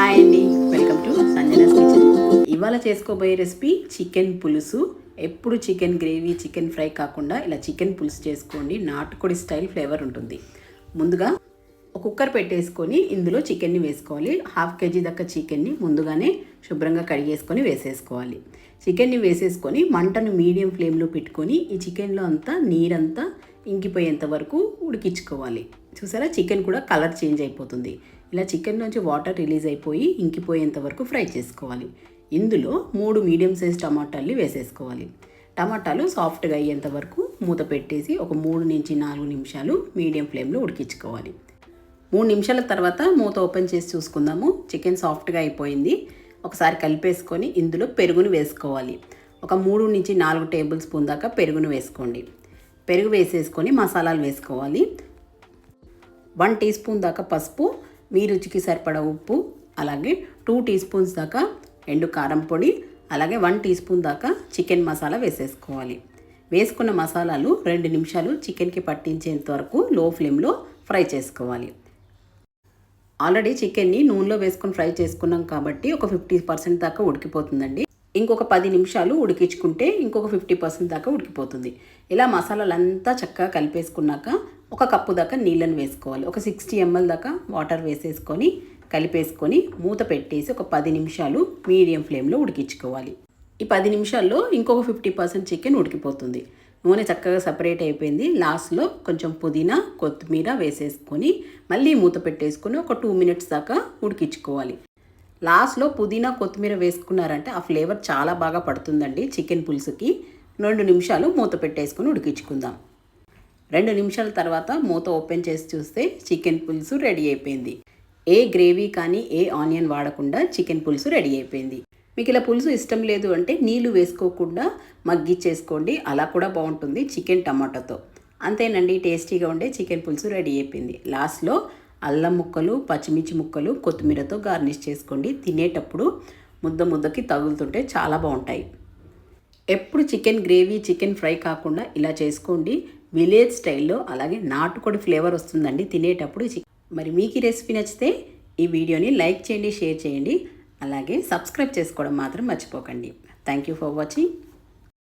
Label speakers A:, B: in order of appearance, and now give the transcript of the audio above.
A: Hi అండి. Welcome to Sanjana's kitchen ఇవాళ చేసుకోబోయే రెసిపీ చికెన్ పులుసు. ఎప్పుడు చికెన్ గ్రేవీ చికెన్ ఫ్రై కాకుండా ఇలా చికెన్ పులుసు చేసుకోండి. నాటుకోడి స్టైల్ ఫ్లేవర్ ఉంటుంది. ముందుగా ఒక కుక్కర్ పెట్టేసుకొని ఇందులో చికెన్ని వేసుకోవాలి. హాఫ్ కేజీ దాకా చికెన్ని ముందుగానే శుభ్రంగా కడిగేసుకొని వేసేసుకోవాలి. చికెన్ని వేసేసుకొని మంటను మీడియం ఫ్లేమ్లో పెట్టుకొని ఈ చికెన్లో అంతా నీరంతా ఇంకిపోయేంత వరకు ఉడికించుకోవాలి. చూసారా? చికెన్ కూడా కలర్ చేంజ్ అయిపోతుంది. ఇలా చికెన్ నుంచి వాటర్ రిలీజ్ అయిపోయి ఇంకిపోయేంత వరకు ఫ్రై చేసుకోవాలి. ఇందులో మూడు మీడియం సైజ్ టమాటాలు వేసేసుకోవాలి. టమాటాలు సాఫ్ట్గా అయ్యేంత వరకు మూత పెట్టేసి ఒక మూడు నుంచి నాలుగు నిమిషాలు మీడియం ఫ్లేమ్లో ఉడికించుకోవాలి. మూడు నిమిషాల తర్వాత మూత ఓపెన్ చేసి చూసుకుందాము. చికెన్ సాఫ్ట్గా అయిపోయింది. ఒకసారి కలిపేసుకొని ఇందులో పెరుగును వేసుకోవాలి. ఒక మూడు నుంచి నాలుగు టేబుల్ స్పూన్ దాకా పెరుగును వేసుకోండి. పెరుగు వేసేసుకొని మసాలాలు వేసుకోవాలి. వన్ టీ స్పూన్ దాకా పసుపు మీ రుచికి సరిపడా ఉప్పు అలాగే టూ టీ స్పూన్స్ దాకా ఎండు కారం పొడి అలాగే వన్ టీ స్పూన్ దాకా చికెన్ మసాలా వేసేసుకోవాలి. వేసుకున్న మసాలాలు రెండు నిమిషాలు చికెన్కి పట్టించేంత వరకు లో ఫ్లేమ్లో ఫ్రై చేసుకోవాలి. ఆల్రెడీ చికెన్ని నూనెలో వేసుకొని ఫ్రై చేసుకున్నాం కాబట్టి ఒక ఫిఫ్టీ పర్సెంట్ దాకా ఉడికిపోతుందండి. ఇంకొక పది నిమిషాలు ఉడికించుకుంటే ఇంకొక ఫిఫ్టీ పర్సెంట్ దాకా ఉడికిపోతుంది. ఇలా మసాలాలంతా చక్కగా కలిపేసుకున్నాక ఒక కప్పు దాకా నీళ్ళని వేసుకోవాలి. ఒక సిక్స్టీ ఎంఎల్ దాకా వాటర్ వేసేసుకొని కలిపేసుకొని మూత పెట్టేసి ఒక పది నిమిషాలు మీడియం ఫ్లేమ్లో ఉడికించుకోవాలి. ఈ పది నిమిషాల్లో ఇంకొక ఫిఫ్టీ పర్సెంట్ చికెన్ ఉడికిపోతుంది. నూనె చక్కగా సపరేట్ అయిపోయింది. లాస్ట్లో కొంచెం పుదీనా కొత్తిమీర వేసేసుకొని మళ్ళీ మూత పెట్టేసుకొని ఒక టూ మినిట్స్ దాకా ఉడికించుకోవాలి. లాస్ట్లో పుదీనా కొత్తిమీర వేసుకున్నారంటే ఆ ఫ్లేవర్ చాలా బాగా పడుతుందండి చికెన్ పులుసుకి. రెండు నిమిషాలు మూత పెట్టేసుకొని ఉడికించుకుందాం. రెండు నిమిషాల తర్వాత మూత ఓపెన్ చేసి చూస్తే చికెన్ పులుసు రెడీ అయిపోయింది. ఏ గ్రేవీ కానీ ఏ ఆనియన్ వాడకుండా చికెన్ పులుసు రెడీ అయిపోయింది. మీకు ఇలా పులుసు ఇష్టం లేదు అంటే నీళ్ళు వేసుకోకుండా మగ్గిచ్చేసుకోండి అలా కూడా బాగుంటుంది చికెన్ టమాటాతో. అంతేనండి టేస్టీగా ఉండే చికెన్ పులుసు రెడీ అయిపోయింది. లాస్ట్లో అల్లం ముక్కలు పచ్చిమిర్చి ముక్కలు కొత్తిమీరతో గార్నిష్ చేసుకోండి. తినేటప్పుడు ముద్ద ముద్దకి తగులుతుంటే చాలా బాగుంటాయి. ఎప్పుడు చికెన్ గ్రేవీ చికెన్ ఫ్రై కాకుండా ఇలా చేసుకోండి. విలేజ్ స్టైల్లో అలాగే నాటుకోడి ఫ్లేవర్ వస్తుందండి తినేటప్పుడు మరి మీకు ఈ రెసిపీ నచ్చితే ఈ వీడియోని లైక్ చేయండి షేర్ చేయండి. అలాగే సబ్స్క్రైబ్ చేసుకోవడం మాత్రం మర్చిపోకండి. Thank you for watching.